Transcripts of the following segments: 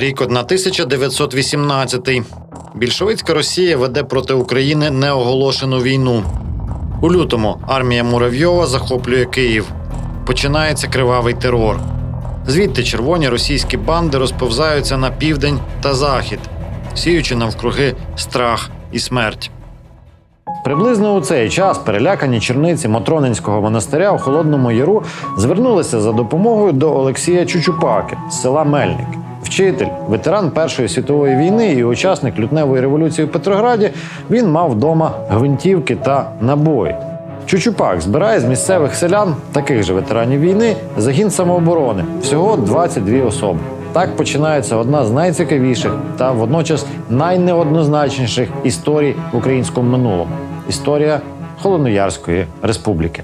Рік 1918. Більшовицька Росія веде проти України неоголошену війну. У лютому армія Муравйова захоплює Київ. Починається кривавий терор. Звідти червоні російські банди розповзаються на південь та захід, сіючи навкруги страх і смерть. Приблизно у цей час перелякані черниці Мотронинського монастиря у Холодному Яру звернулися за допомогою до Олексія Чучупаки з села Мельник. Вчитель, ветеран Першої світової війни і учасник лютневої революції в Петрограді, він мав вдома гвинтівки та набої. Чучупак збирає з місцевих селян, таких же ветеранів війни, загін самооборони всього 22 особи. Так починається одна з найцікавіших та водночас найнеоднозначніших історій в українському минулому історія Холодноярської республіки.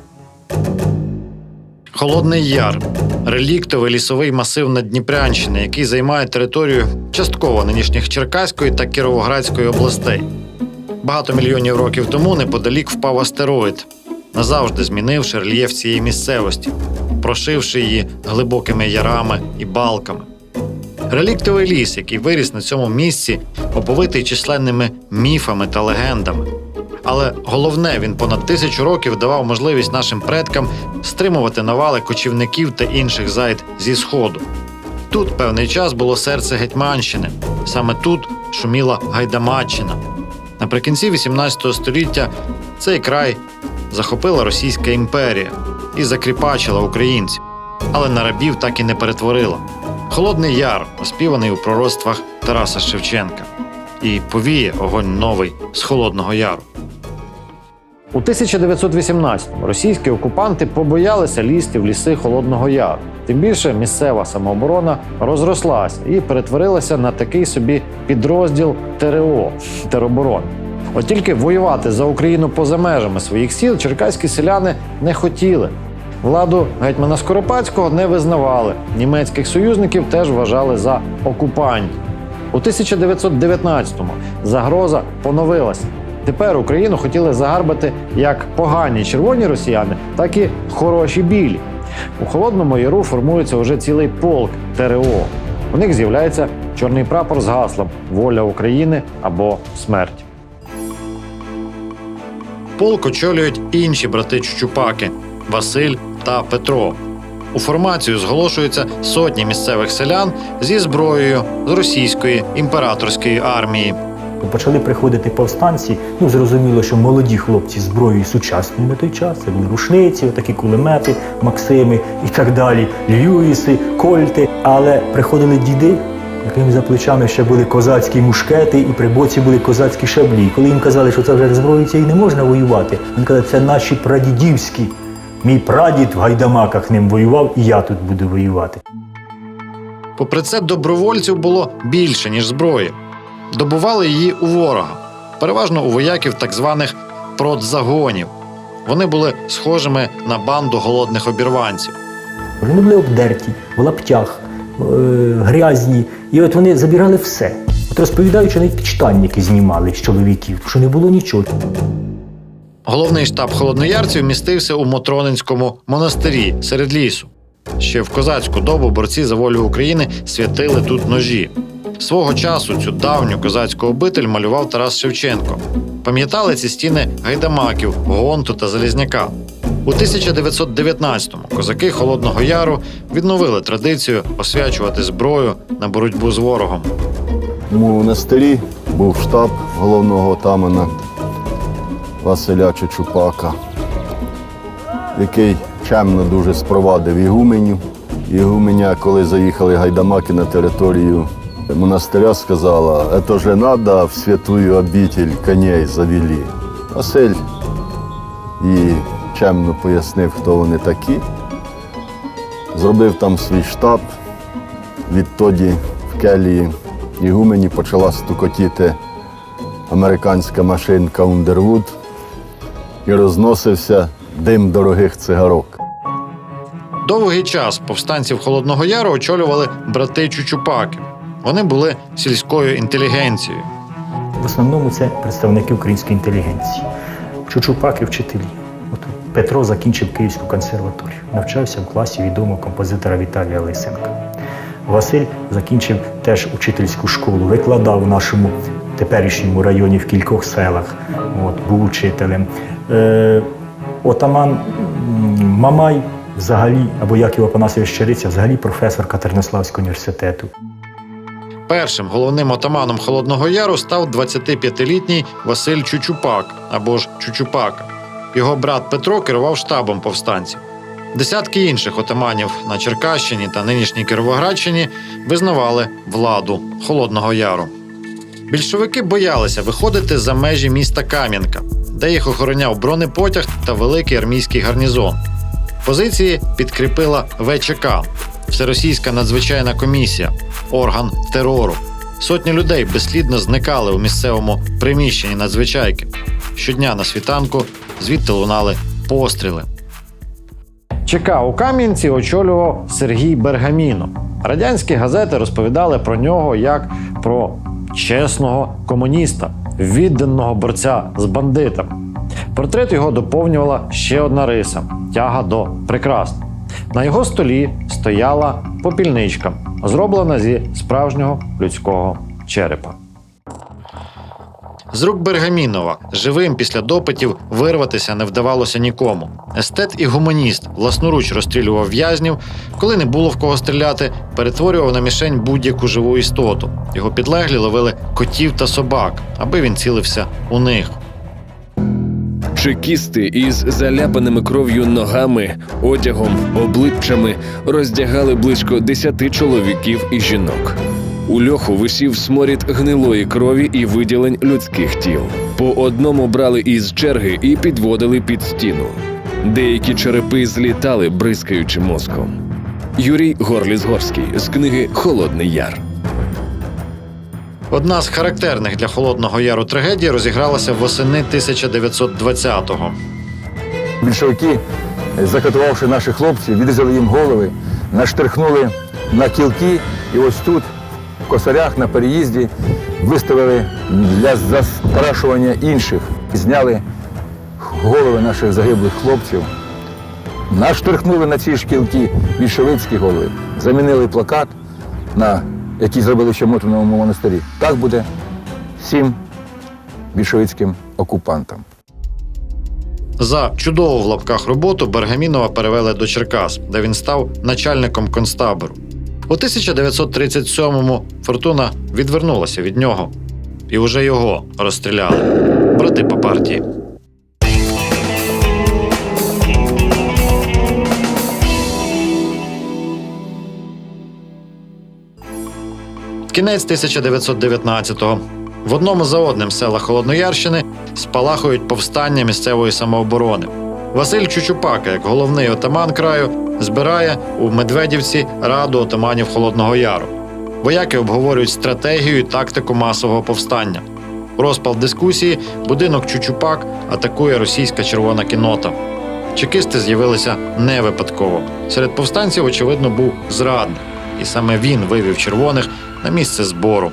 Холодний Яр реліктовий лісовий масив Наддніпрянщини, який займає територію частково нинішніх Черкаської та Кіровоградської областей. Багато мільйонів років тому неподалік впав астероїд, назавжди змінивши рельєф цієї місцевості, прошивши її глибокими ярами і балками. Реліктовий ліс, який виріс на цьому місці, оповитий численними міфами та легендами. Але головне, він понад тисячу років давав можливість нашим предкам стримувати навали кочівників та інших зайд зі сходу. Тут певний час було серце Гетьманщини. Саме тут шуміла Гайдамаччина. Наприкінці XVIII століття цей край захопила Російська імперія і закріпачила українців, але на рабів так і не перетворила. Холодний яр, оспіваний у пророцтвах Тараса Шевченка, і повіє огонь новий з Холодного Яру. У 1918-му російські окупанти побоялися лізти в ліси Холодного Яру. Тим більше місцева самооборона розрослася і перетворилася на такий собі підрозділ ТРО тероборони. От тільки воювати за Україну поза межами своїх сіл черкаські селяни не хотіли. Владу гетьмана Скоропадського не визнавали. Німецьких союзників теж вважали за окупантів. У 1919-му загроза поновилася. Тепер Україну хотіли загарбати як погані червоні росіяни, так і хороші білі. У холодному яру формується вже цілий полк ТРО. У них з'являється чорний прапор з гаслом Воля України або смерть. Полк очолюють інші брати Чучупаки Василь та Петро. У формацію зголошуються сотні місцевих селян зі зброєю з російської імператорської армії. Почали приходити повстанці. Ну зрозуміло, що молоді хлопці з зброєю сучасною на той час. Це були рушниці, такі кулемети, Максими і так далі, Льюіси, Кольти. Але приходили діди, яким за плечами ще були козацькі мушкети, і при боці були козацькі шаблі. Коли їм казали, що це вже зброєю цією не можна воювати, він казав, це наші прадідівські. Мій прадід в гайдамаках ним воював, і я тут буду воювати. Попри це, добровольців було більше, ніж зброї. Добували її у ворога, переважно у вояків так званих продзагонів. Вони були схожими на банду голодних обірванців. Вони були обдерті, в лаптях, е, грязні. І от вони забирали все. От розповідають, що навіть підштанники знімали з чоловіків, що не було нічого. Головний штаб холодноярців містився у Мотронинському монастирі серед лісу. Ще в козацьку добу борці за волю України святили тут ножі. Свого часу цю давню козацьку обитель малював Тарас Шевченко. Пам'ятали ці стіни гайдамаків, гонту та залізняка. У 1919-му козаки Холодного Яру відновили традицію освячувати зброю на боротьбу з ворогом. У монастирі був штаб головного отамана Василя Чучупака, який чемно дуже спровадив ігуменю. Ігуменя, коли заїхали гайдамаки на територію монастиря, сказала, це же надо в святую обитель коней завели. Василь їй чемно пояснив, хто вони такі. Зробив там свій штаб. Відтоді в келії Ігумені почала стукотіти американська машинка Ундервуд і розносився дим дорогих цигарок. Довгий час повстанців Холодного Яру очолювали брати Чучупаки. Вони були сільською інтелігенцією. В основному це представники української інтелігенції. Чучупаки вчителі. От Петро закінчив Київську консерваторію, навчався в класі відомого композитора Віталія Лисенка. Василь закінчив теж учительську школу, викладав в нашому теперішньому районі в кількох селах. От, був учителем. Е, отаман Мамай взагалі, або як його Панасович Щериця, взагалі професор Катеринославського університету. Першим головним отаманом Холодного Яру став 25-літній Василь Чучупак або ж Чучупака. Його брат Петро керував штабом повстанців. Десятки інших отаманів на Черкащині та нинішній Кіровоградщині визнавали владу Холодного Яру. Більшовики боялися виходити за межі міста Кам'янка, де їх охороняв бронепотяг та великий армійський гарнізон. Позиції підкріпила ВЧК Всеросійська надзвичайна комісія, орган терору. Сотні людей безслідно зникали у місцевому приміщенні надзвичайки. Щодня на світанку звідти лунали постріли. ЧК у Кам'янці очолював Сергій Бергаміно. Радянські газети розповідали про нього як про чесного комуніста, відданого борця з бандитами. Портрет його доповнювала ще одна риса тяга до прикрас. На його столі стояла попільничка, зроблена зі справжнього людського черепа. З рук Бергамінова живим після допитів вирватися не вдавалося нікому. Естет і гуманіст власноруч розстрілював в'язнів, коли не було в кого стріляти, перетворював на мішень будь-яку живу істоту. Його підлеглі ловили котів та собак, аби він цілився у них. Чекісти із заляпаними кров'ю ногами, одягом, обличчями роздягали близько десяти чоловіків і жінок. У льоху висів сморід гнилої крові і виділень людських тіл. По одному брали із черги і підводили під стіну. Деякі черепи злітали, бризкаючи мозком. Юрій Горліс-Горський з книги Холодний Яр. Одна з характерних для Холодного Яру трагедій розігралася восени 1920-го. Більшовики, закатувавши наших хлопців, відрізали їм голови, наштрихнули на кілки, і ось тут, в косарях на переїзді, виставили для застрашування інших. Зняли голови наших загиблих хлопців, наштрихнули на ці ж кілки більшовицькі голови, замінили плакат, на який зробили ще в Мотриновому монастирі. Так буде всім більшовицьким окупантам. За чудову в лапках роботу Бергамінова перевели до Черкас, де він став начальником концтабору. У 1937-му фортуна відвернулася від нього, і уже його розстріляли брати по партії. Кінець 1919-го. В одному за одним села Холодноярщини спалахують повстання місцевої самооборони. Василь Чучупака, як головний отаман краю, збирає у Медведівці раду отаманів Холодного Яру. Вояки обговорюють стратегію і тактику масового повстання. Розпал дискусії будинок Чучупак атакує російська червона кінота. Чекисти з'явилися не випадково. Серед повстанців, очевидно, був зрадник, і саме він вивів червоних на місце збору.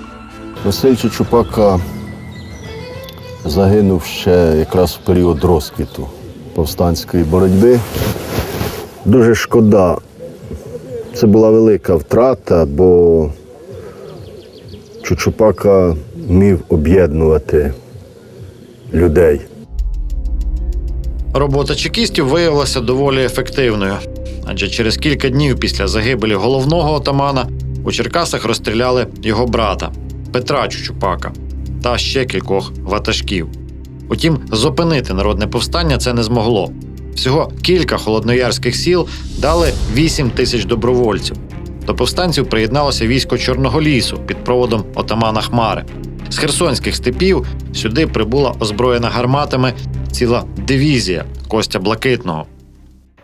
Василь Чучупака загинув ще якраз в період розквіту повстанської боротьби. Дуже шкода. Це була велика втрата, бо Чучупака вмів об'єднувати людей. Робота чекістів виявилася доволі ефективною, адже через кілька днів після загибелі головного отамана у Черкасах розстріляли його брата Петра Чучупака та ще кількох ватажків. Утім, зупинити народне повстання це не змогло. Всього кілька холодноярських сіл дали 8 тисяч добровольців. До повстанців приєдналося військо Чорного лісу під проводом отамана Хмари. З херсонських степів сюди прибула озброєна гарматами ціла дивізія Костя Блакитного.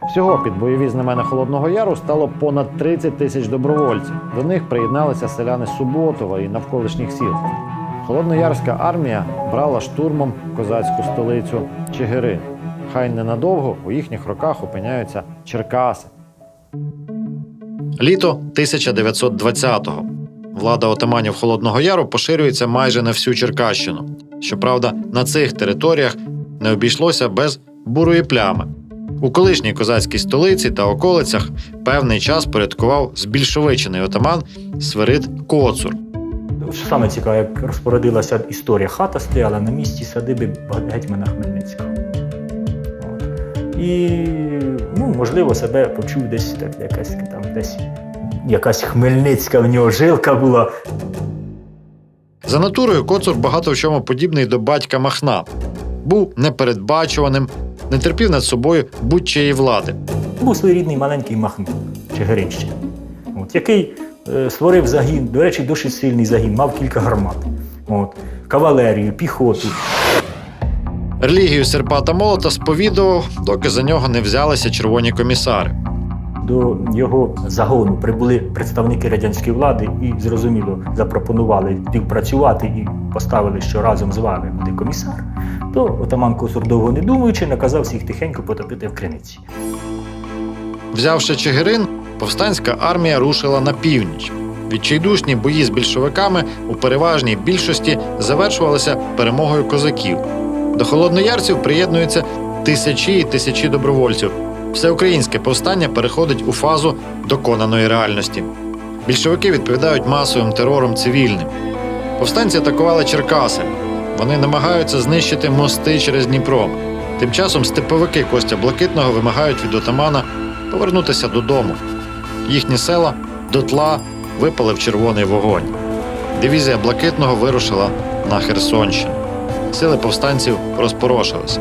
Всього під бойові знамена Холодного Яру стало понад 30 тисяч добровольців. До них приєдналися селяни Суботова і навколишніх сіл. Холодноярська армія брала штурмом козацьку столицю Чигирин. Хай ненадовго у їхніх руках опиняються Черкаси. Літо 1920-го. Влада отаманів Холодного Яру поширюється майже на всю Черкащину. Щоправда, на цих територіях не обійшлося без бурої плями. У колишній козацькій столиці та околицях певний час порядкував збільшовичений отаман Свирид Коцур. Що саме цікаве, як розпорядилася історія, хата стояла на місці садиби гетьмана Хмельницького. От. І, ну, можливо, себе почув десь так, якась там десь якась хмельницька в нього жилка була. За натурою Коцур багато в чому подібний до батька Махна. Був непередбачуваним, не терпів над собою будь-чиєї влади. Був своєрідний маленький Махмуд Чигиринщина, от, який е, створив загін, до речі, досить сильний загін, мав кілька гармат. От, кавалерію, піхоту. Релігію серпа та молота сповідував, доки за нього не взялися червоні комісари. До його загону прибули представники радянської влади і зрозуміло запропонували співпрацювати і поставили, що разом з вами буде комісар. То отаман Косур довго не думаючи, наказав всіх тихенько потопити в криниці. Взявши Чигирин, повстанська армія рушила на північ. Відчайдушні бої з більшовиками у переважній більшості завершувалися перемогою козаків. До холодноярців приєднуються тисячі і тисячі добровольців. Всеукраїнське повстання переходить у фазу доконаної реальності. Більшовики відповідають масовим терором цивільним. Повстанці атакували Черкаси. Вони намагаються знищити мости через Дніпро. Тим часом степовики Костя Блакитного вимагають від отамана повернутися додому. Їхні села дотла випали в червоний вогонь. Дивізія Блакитного вирушила на Херсонщину. Сили повстанців розпорошилися.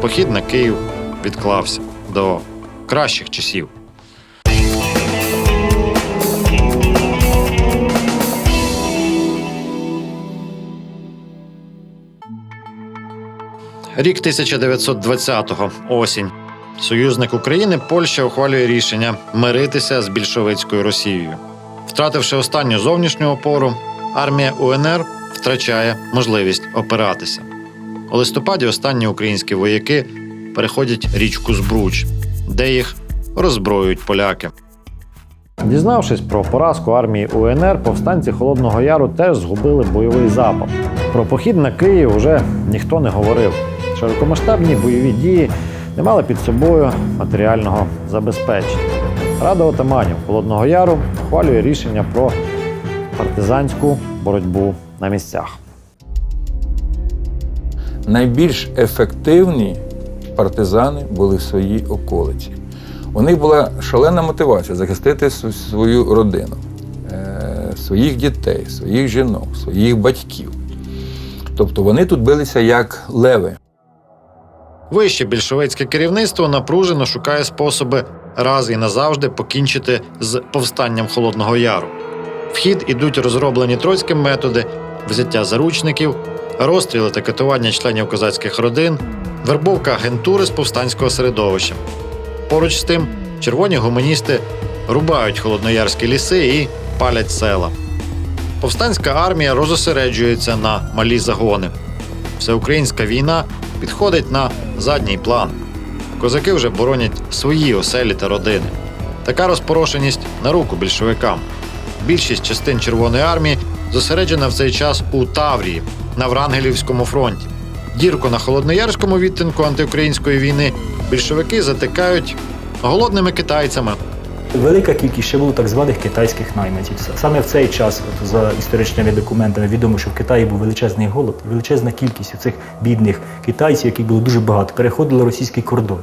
Похід на Київ відклався до кращих часів. Рік 1920-го, осінь. Союзник України Польща ухвалює рішення миритися з більшовицькою Росією. Втративши останню зовнішню опору, армія УНР втрачає можливість опиратися. У листопаді останні українські вояки переходять річку Збруч, де їх роззброюють поляки. Дізнавшись про поразку армії УНР, повстанці Холодного Яру теж згубили бойовий запал. Про похід на Київ уже ніхто не говорив. Широкомасштабні бойові дії не мали під собою матеріального забезпечення. Рада отаманів Холодного Яру ухвалює рішення про партизанську боротьбу на місцях. найбільш ефективні партизани були в своїй околиці. У них була шалена мотивація захистити свою родину, е, своїх дітей, своїх жінок, своїх батьків. Тобто вони тут билися як леви. Вище більшовицьке керівництво напружено шукає способи раз і назавжди покінчити з повстанням Холодного Яру. В хід ідуть розроблені троцьким методи взяття заручників, розстріли та катування членів козацьких родин, вербовка агентури з повстанського середовища. Поруч з тим, червоні гуманісти рубають холодноярські ліси і палять села. Повстанська армія розосереджується на малі загони. Всеукраїнська війна підходить на задній план. Козаки вже боронять свої оселі та родини. Така розпорошеність на руку більшовикам. Більшість частин Червоної армії зосереджена в цей час у Таврії на Врангелівському фронті. Дірку на холодноярському відтинку антиукраїнської війни більшовики затикають голодними китайцями, Велика кількість ще було так званих китайських найманців. Саме в цей час, от, за історичними документами, відомо, що в Китаї був величезний голод, величезна кількість цих бідних китайців, яких було дуже багато, переходили російський кордон.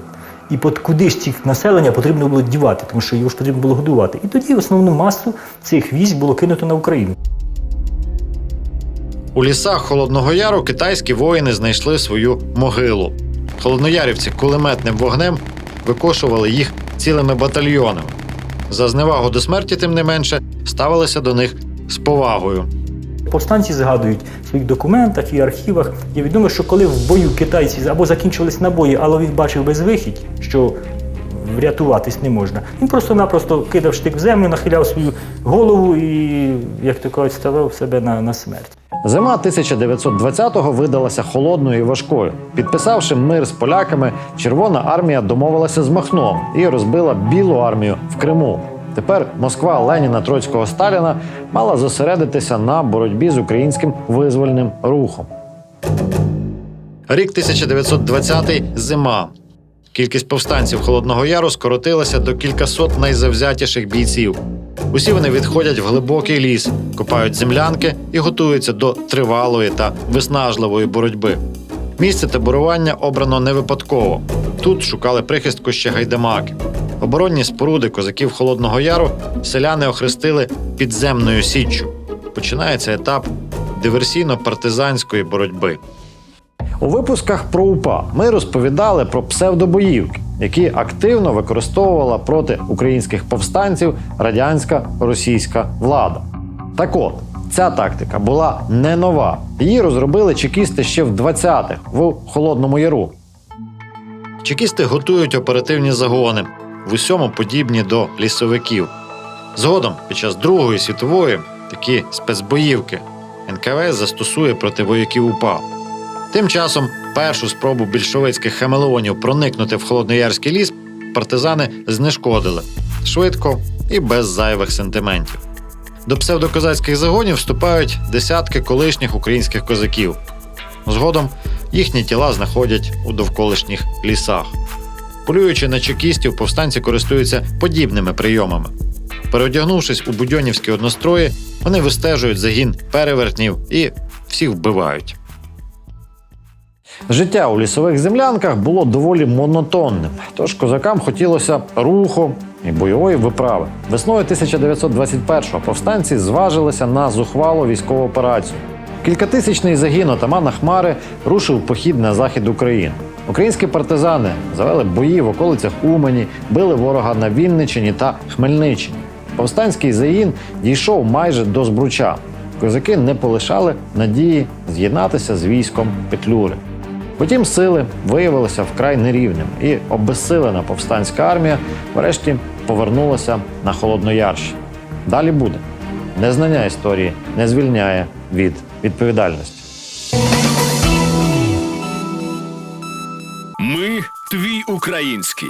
І от куди ж цих населення потрібно було дівати, тому що його ж потрібно було годувати. І тоді основну масу цих військ було кинуто на Україну. У лісах Холодного Яру китайські воїни знайшли свою могилу. Холодноярівці кулеметним вогнем викошували їх цілими батальйонами. За зневагу до смерті, тим не менше, ставилися до них з повагою. Повстанці згадують в своїх документах і архівах. Є відомо, що коли в бою китайці або закінчились набої, але він бачив безвихідь, що врятуватись не можна. Він просто-напросто кидав штик в землю, нахиляв свою голову і, як то кажуть, ставив себе на, на смерть. Зима 1920-го видалася холодною і важкою. Підписавши мир з поляками, Червона армія домовилася з Махном і розбила Білу армію в Криму. Тепер Москва Леніна Троцького Сталіна мала зосередитися на боротьбі з українським визвольним рухом. Рік 1920 зима. Кількість повстанців Холодного Яру скоротилася до кількасот найзавзятіших бійців. Усі вони відходять в глибокий ліс, копають землянки і готуються до тривалої та виснажливої боротьби. Місце таборування обрано не випадково. Тут шукали прихистку ще гайдамаки. Оборонні споруди козаків Холодного Яру селяни охрестили підземною січчю. Починається етап диверсійно-партизанської боротьби. У випусках про УПА ми розповідали про псевдобоївки, які активно використовувала проти українських повстанців радянська російська влада. Так от, ця тактика була не нова. Її розробили чекісти ще в 20-х в Холодному Яру. Чекісти готують оперативні загони, в усьому подібні до лісовиків. Згодом, під час Другої світової, такі спецбоївки НКВС застосує проти вояків УПА. Тим часом першу спробу більшовицьких хамелеонів проникнути в холодноярський ліс партизани знешкодили швидко і без зайвих сентиментів. До псевдокозацьких загонів вступають десятки колишніх українських козаків. Згодом їхні тіла знаходять у довколишніх лісах. Полюючи на чекістів, повстанці користуються подібними прийомами. Переодягнувшись у будьонівські однострої, вони вистежують загін перевертнів і всіх вбивають. Життя у лісових землянках було доволі монотонним, тож козакам хотілося руху і бойової виправи. Весною 1921-го повстанці зважилися на зухвалу військову операцію. Кількатисячний загін отамана Хмари рушив похід на захід України. Українські партизани завели бої в околицях Умані, били ворога на Вінниччині та Хмельниччині. Повстанський загін дійшов майже до Збруча. Козаки не полишали надії з'єднатися з військом Петлюри. Потім сили виявилися вкрай нерівним, і обезсилена повстанська армія врешті повернулася на Холодноярщину. Далі буде. Незнання історії не звільняє від відповідальності. Ми твій український.